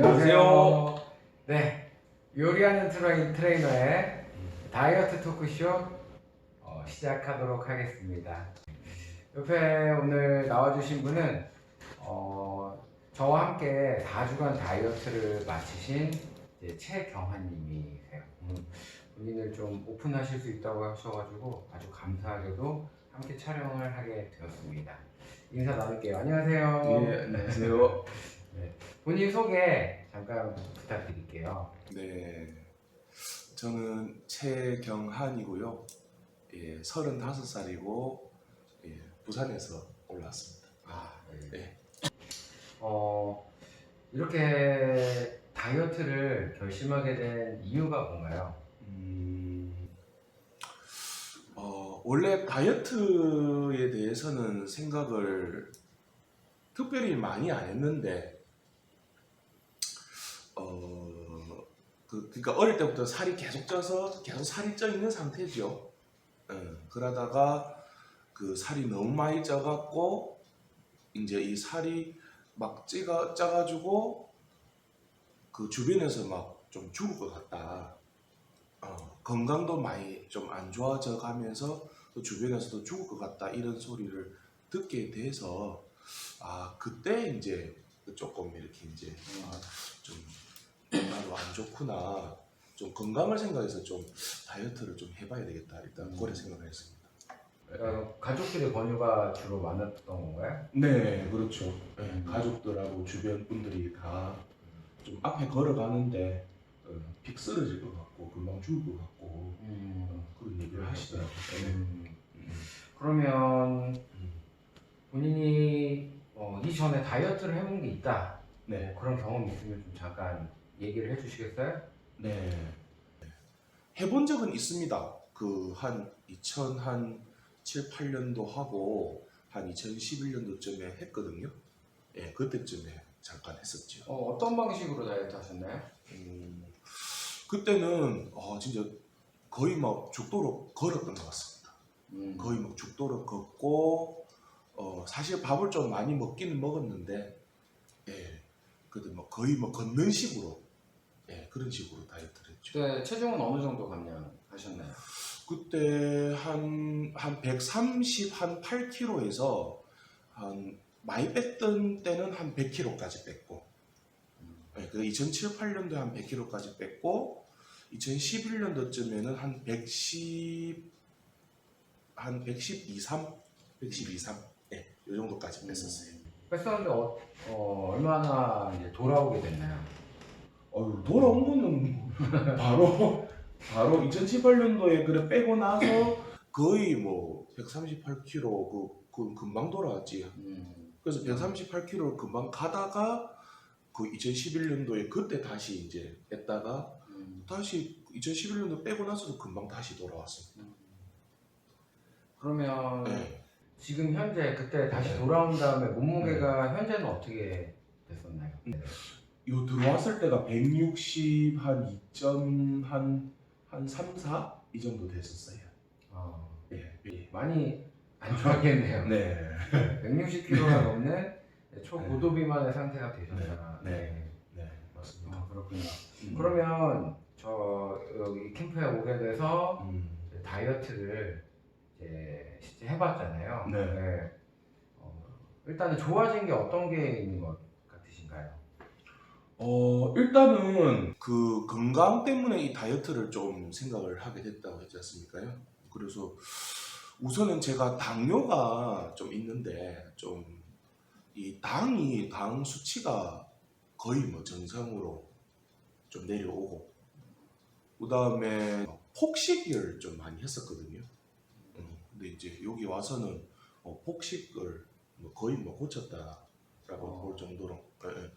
안녕하세요. 네, 요리하는 트레인, 트레이너의 다이어트 토크쇼 어, 시작하도록 하겠습니다. 옆에 오늘 나와주신 분은 어, 저와 함께 4주간 다이어트를 마치신 최경환님이세요. 음, 본인을 좀 오픈하실 수 있다고 하셔가지고 아주 감사하게도 함께 촬영을 하게 되었습니다. 인사 나눌게요. 안녕하세요. 예, 안녕하세요. 본인 소개 잠깐 부탁드릴게요. 네, 저는 최경한이고요. 예, 35살이고 예, 부산에서 올라왔습니다. 아, 네. 어, 이렇게 다이어트를 결심하게 된 이유가 뭔가요? 음, 어, 원래 다이어트에 대해서는 생각을 특별히 많이 안 했는데, 어, 그, 그러니까 어릴 때부터 살이 계속 쪄서 계속 살이 쪄 있는 상태죠. 예, 그러다가 그 살이 너무 많이 쪄갖고 이제 이 살이 막 찌가 쪄가지고 그 주변에서 막 좀 죽을 것 같다. 어, 건강도 많이 좀 안 좋아져 가면서 또 주변에서도 죽을 것 같다 이런 소리를 듣게 돼서 아 그때 이제 조금 이렇게 이제 아, 좀 나도 안 좋구나 좀 건강을 생각해서 좀 다이어트를 좀 해봐야 되겠다 일단 그래 생각을 했습니다. 어, 가족들의 권유가 주로 많았던 건가요? 네 그렇죠. 가족들하고 주변 분들이 다 좀 앞에 걸어가는데 어, 픽 쓰러질 것 같고 금방 죽을 것 같고 음, 어, 그런 얘기를 하시더라고요. 음, 음. 그러면 음. 본인이 어, 이전에 다이어트를 해본 게 있다. 네. 뭐 그런 경험 있으면 좀 잠깐 얘기를 해주시겠어요? 네. 해본 적은 있습니다. 그 한 2007, 8년도 하고 한 2011년도쯤에 했거든요. 예, 그때쯤에 잠깐 했었죠. 어, 어떤 방식으로 다이어트 하셨나요? 음, 그때는 어, 진짜 거의 막 죽도록 걸었던 것 같습니다. 음, 거의 막 죽도록 걷고 어, 사실 밥을 좀 많이 먹기는 먹었는데 예, 그래도 뭐 거의 뭐 걷는 식으로 예, 그런 식으로 다이어트를 했죠. 그때 체중은 어느 정도 감량하셨나요? 그때 한, 한 130, 한 8kg에서 한 많이 뺐던 때는 한 100kg까지 뺐고, 네, 그 2007, 8년도에 한 100kg까지 뺐고, 2011년도쯤에는 한 110, 한 112, 3, 112, 3, 네, 이 정도까지 뺐었어요. 뺐었는데 어, 어, 얼마나 이제 돌아오게 됐나요? 어휴, 돌아온 거는 바로 바로 2007, 8년도에 그래 빼고 나서 거의 뭐 138kg 그, 그 금방 돌아왔지. 음, 그래서 138kg 금방 가다가 그 2011년도에 그때 다시 이제 뺐다가 음, 다시 2011년도 빼고 나서도 금방 다시 돌아왔습니다. 음. 그러면 네. 지금 현재 그때 다시 돌아온 다음에 몸무게가 현재는 어떻게 됐었나요? 네. 요 들어왔을 때가 160 한 2점 한한 3, 4? 이 정도 됐었어요. 어, 예. 예. 많이 안 좋았겠네요. 네. 160kg가 넘는 초고도 비만의 상태가 되셨잖아. 네. 네. 맞습니다. 아, 그렇군요. 음. 그러면 저 여기 캠프에 오게 돼서 음. 이제 다이어트를 이제 실제 해봤잖아요. 네. 어, 일단은 좋아진 게 어떤 게 있는 것 같으신가요? 어 일단은 그 건강 때문에 이 다이어트를 좀 생각을 하게 됐다고 했지 않습니까요? 그래서 우선은 제가 당뇨가 좀 있는데 좀 이 당이 당 수치가 거의 뭐 정상으로 좀 내려오고 그 다음에 폭식을 좀 많이 했었거든요. 음, 근데 이제 여기 와서는 어, 폭식을 뭐 거의 뭐 고쳤다라고 어. 볼 정도로 예, 예.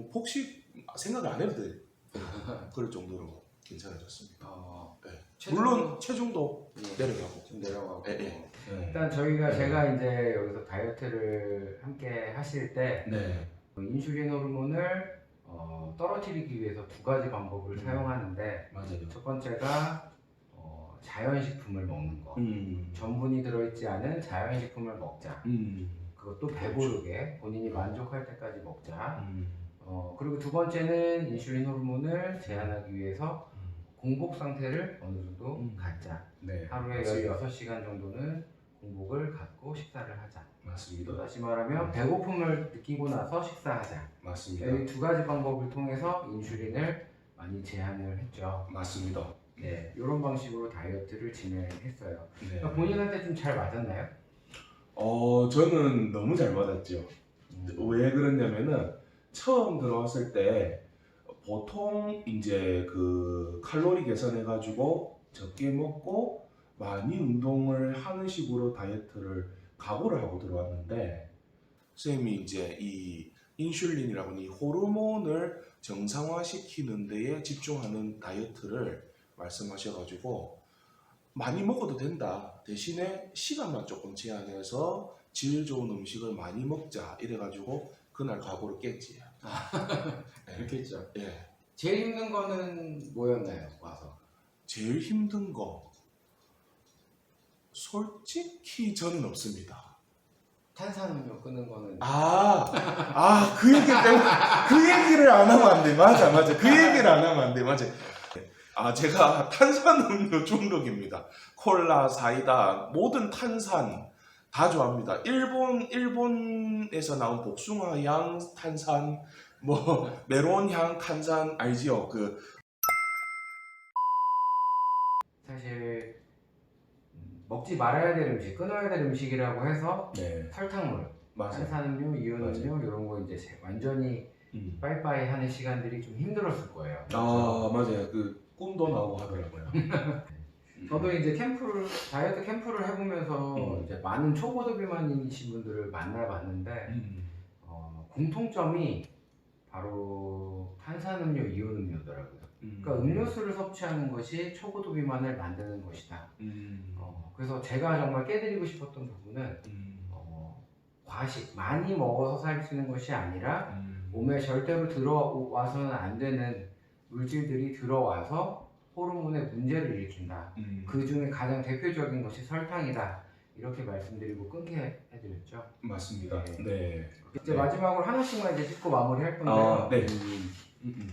뭐 폭식 생각을 안 해도 돼. 그럴 정도로 괜찮아졌습니다. 어, 네. 체중- 물론 체중도 예, 내려가고. 좀 내려가고. 예, 예. 일단 저희가 네. 제가 이제 여기서 다이어트를 함께 하실 때 네. 인슐린 호르몬을 어, 떨어뜨리기 위해서 두 가지 방법을 음. 사용하는데 맞아요. 첫 번째가 어, 자연식품을 먹는 거. 음. 전분이 들어있지 않은 자연식품을 먹자. 음. 그것도 배부르게 본인이 만족할 때까지 먹자. 음. 어, 어, 그리고 두 번째는 인슐린 호르몬을 제한하기 위해서 공복 상태를 어느 정도 음. 갖자. 네. 하루에 맞습니다. 16시간 정도는 공복을 갖고 식사를 하자. 또 맞습니다. 다시 말하면 배고픔을 느끼고 나서 식사하자. 맞습니다. 이 두 가지 방법을 통해서 인슐린을 많이 제한을 했죠. 맞습니다. 네, 이런 방식으로 다이어트를 진행했어요. 네. 그러니까 본인한테 좀 잘 맞았나요? 어 저는 너무 잘 맞았죠. 음. 왜 그러냐면은 처음 들어왔을 때 보통 이제 그 칼로리 계산해 가지고 적게 먹고 많이 운동을 하는 식으로 다이어트를 각오를 하고 들어왔는데 선생님이 이제 이 인슐린이라고 하는 이 호르몬을 정상화시키는 데에 집중하는 다이어트를 말씀하셔가지고 많이 먹어도 된다. 대신에 시간만 조금 제한해서 질 좋은 음식을 많이 먹자 이래가지고 그날 각오를 깼지. 예. 이렇게 했죠. 예. 제일 힘든 거는 뭐였나요? 와서. 제일 힘든 거 솔직히 저는 없습니다. 탄산음료 끊는 거는 아, 아, 그 얘기 때문에, 그 얘기를 안 하면 안 돼. 맞아, 맞아. 그 얘기를 안 하면 안 돼. 맞아. 아, 제가 탄산음료 중독입니다. 콜라, 사이다, 모든 탄산 다 좋아합니다. 일본, 일본에서 나온 복숭아 향 탄산, 뭐, 메론 향 탄산, 알지요? 그, 사실 음, 먹지 말아야 될 음식, 끊어야 될 음식이라고 해서 네, 설탕물, 맞아요. 탄산음료, 이온음료 이런 거 이제 제- 완전히 음. 빠이빠이 하는 시간들이 좀 힘들었을 거예요. 아, 맞아요. 그, 꿈도 나고 하더라고요. 저도 이제 캠프를 다이어트 캠프를 해보면서 음. 이제 많은 초고도 비만이신 분들을 만나봤는데 음. 어, 공통점이 바로 탄산음료, 이온 음료더라고요. 음. 그러니까 음료수를 섭취하는 것이 초고도 비만을 만드는 것이다. 음. 어, 그래서 제가 정말 깨드리고 싶었던 부분은 음. 어, 과식 많이 먹어서 살찌는 것이 아니라 음. 몸에 절대로 들어와서는 안 되는 물질들이 들어와서 호르몬에 문제를 일으킨다. 음. 그 중에 가장 대표적인 것이 설탕이다. 이렇게 말씀드리고 끊게 해드렸죠. 맞습니다. 네. 네. 이제 네. 마지막으로 하나씩만 이제 짚고 마무리할 건데요. 아, 네. 음, 음, 음.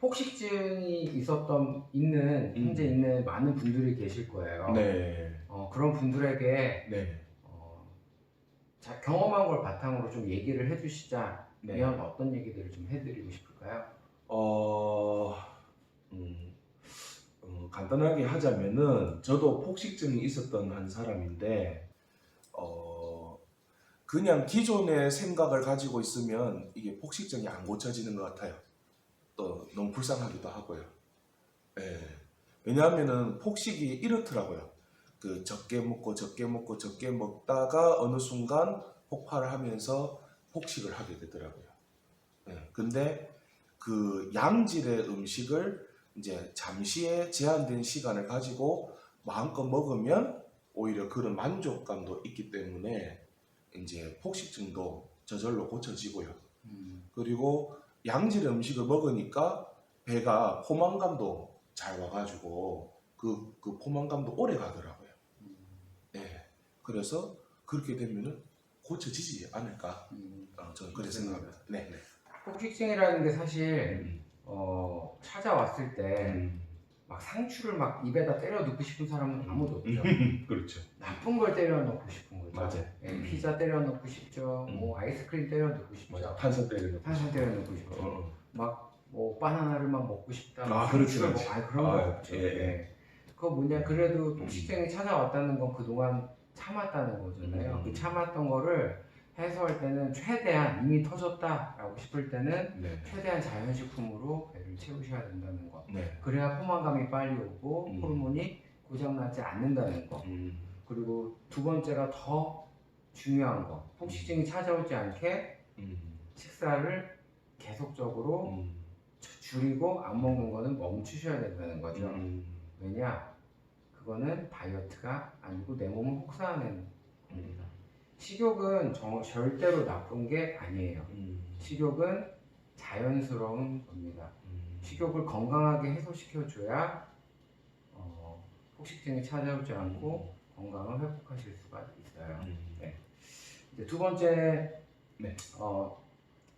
폭식증이 있었던 있는 음. 현재 있는 많은 분들이 계실 거예요. 네. 어, 그런 분들에게 네. 어, 자, 경험한 걸 바탕으로 좀 얘기를 해주시자면 네. 어떤 얘기들을 좀 해드리고 싶을까요? 어, 음, 어, 간단하게 하자면은 저도 폭식증이 있었던 한 사람인데 어, 그냥 기존의 생각을 가지고 있으면 이게 폭식증이 안 고쳐지는 것 같아요. 또 너무 불쌍하기도 하고요. 예. 왜냐하면은 폭식이 이렇더라고요. 그 적게 먹고 적게 먹고 적게 먹다가 어느 순간 폭발을 하면서 폭식을 하게 되더라고요. 예. 근데 그 양질의 음식을 이제 잠시의 제한된 시간을 가지고 마음껏 먹으면 오히려 그런 만족감도 있기 때문에 이제 폭식증도 저절로 고쳐지고요. 그리고 양질의 음식을 먹으니까 배가 포만감도 잘 와가지고 그, 그 포만감도 오래 가더라고요. 예. 그래서 그렇게 되면은 고쳐지지 않을까. 음, 어, 저는 그렇게 생각합니다. 네. 네. 폭식증이라는 게 사실 음. 어, 찾아왔을 때 음. 막 상추를 막 입에다 때려 넣고 싶은 사람은 아무도 없죠. 그렇죠. 나쁜 걸 때려 넣고 싶은 거죠. 맞아요. 예, 음. 피자 때려 넣고 싶죠. 음. 뭐 아이스크림 때려 넣고 싶죠. 맞아. 탄산 때리는. 탄산 때려 넣고 싶죠. 어, 막뭐 바나나를 막 먹고 싶다. 아, 그렇지, 그렇지. 먹- 아니 그런 거 아, 없죠. 예, 예. 그거 뭐냐 그래도 음. 폭식증이 찾아왔다는 건 그동안 참았다는 거잖아요. 음. 그 참았던 거를 해소할 때는 최대한 이미 터졌다라고 싶을 때는 네. 최대한 자연식품으로 배를 채우셔야 된다는 거. 네. 그래야 포만감이 빨리 오고 음. 호르몬이 고장나지 않는다는 거. 음. 그리고 두 번째가 더 중요한 거. 폭식증이 찾아오지 않게 음. 식사를 계속적으로 음. 줄이고 안 먹는 거는 멈추셔야 된다는 거죠. 음. 왜냐? 그거는 다이어트가 아니고 내 몸을 혹사하는 겁니다. 식욕은 정- 절대로 나쁜 게 아니에요. 음. 식욕은 자연스러운 겁니다. 음. 식욕을 건강하게 해소시켜줘야 어, 폭식증이 찾아오지 않고 건강을 회복하실 수가 있어요. 음. 이제 두 번째, 네. 어,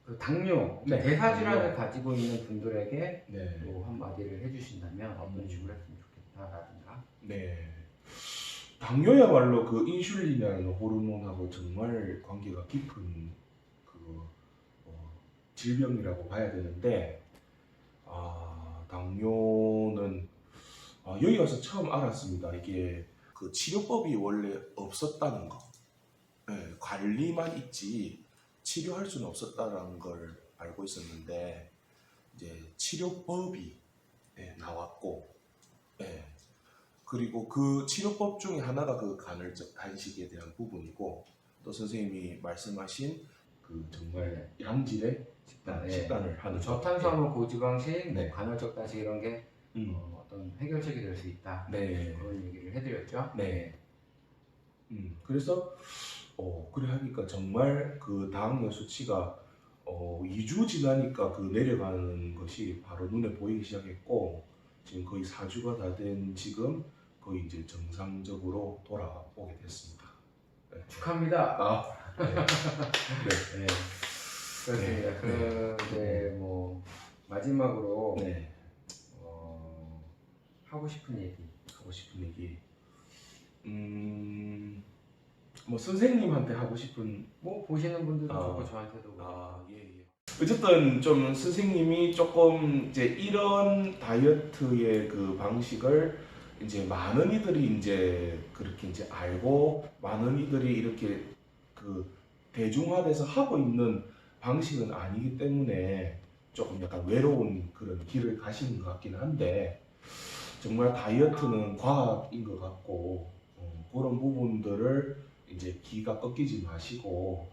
그그 당뇨, 네, 대사 질환을 당뇨. 가지고 있는 분들에게 네. 또 한마디를 해주신다면 어떤 음. 식으로 했으면 좋겠다라든가. 네. 당뇨야말로 그 인슐린이라는 호르몬하고 정말 관계가 깊은 그 어, 질병이라고 봐야 되는데 아 당뇨는 아, 여기 와서 처음 알았습니다. 이게 그 치료법이 원래 없었다는 거. 네, 관리만 있지 치료할 수는 없었다는 걸 알고 있었는데 이제 치료법이 네, 나왔고 네, 그리고 그 치료법 중에 하나가 그 간헐적 단식에 대한 부분이고 또 선생님이 말씀하신 그 정말 양질의 식단, 예. 식단을 하는 것. 저탄수화물 고지방식, 네. 뭐 간헐적 단식 이런 게 음. 어, 어떤 해결책이 될 수 있다. 네. 그런 얘기를 해드렸죠. 네. 음, 그래서 어, 그래 하니까 정말 그 당뇨 수치가 어, 2주 지나니까 그 내려가는 것이 바로 눈에 보이기 시작했고 지금 거의 4주가 다 된 지금 거의 이제 정상적으로 돌아오게 됐습니다. 축하합니다. 아, 네. 네. 네. 그렇습니다. 네. 그 이제 뭐 마지막으로 네. 어, 하고 싶은 얘기. 하고 싶은 얘기. 음, 뭐 선생님한테 하고 싶은 뭐 보시는 분들도 아. 좋고 저한테도. 아, 예, 예. 어쨌든 좀 선생님이 조금 이제 이런 다이어트의 그 방식을 이제 많은 이들이 이제 그렇게 이제 알고 많은 이들이 이렇게 그 대중화돼서 하고 있는 방식은 아니기 때문에 조금 약간 외로운 그런 길을 가시는 것 같긴 한데 정말 다이어트는 과학인 것 같고 어, 그런 부분들을 이제 기가 꺾이지 마시고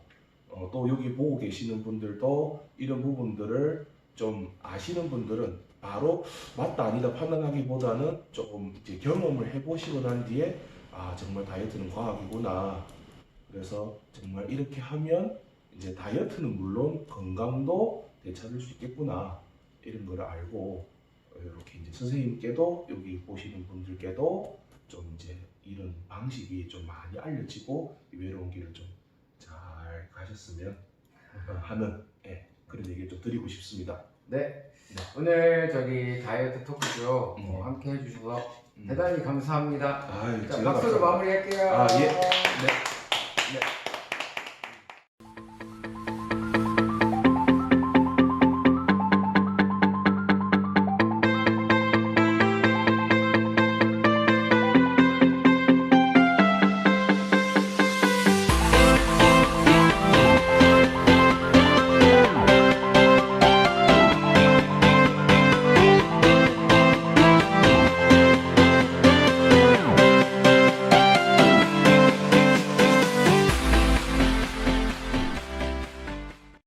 어, 또 여기 보고 계시는 분들도 이런 부분들을 좀 아시는 분들은 바로 맞다 아니다 판단하기보다는 조금 이제 경험을 해보시고 난 뒤에 아 정말 다이어트는 과학이구나 그래서 정말 이렇게 하면 이제 다이어트는 물론 건강도 되찾을 수 있겠구나 이런 걸 알고 이렇게 이제 선생님께도 여기 보시는 분들께도 좀 이제 이런 방식이 좀 많이 알려지고 이 외로운 길을 좀 잘 가셨으면 하는 예, 그런 얘기를 좀 드리고 싶습니다. 네. 네. 오늘 저기 다이어트 토크쇼 음. 어, 함께 해주셔서 음. 대단히 감사합니다. 아, 자, 박수로. 마무리할게요. 아, 예. 네.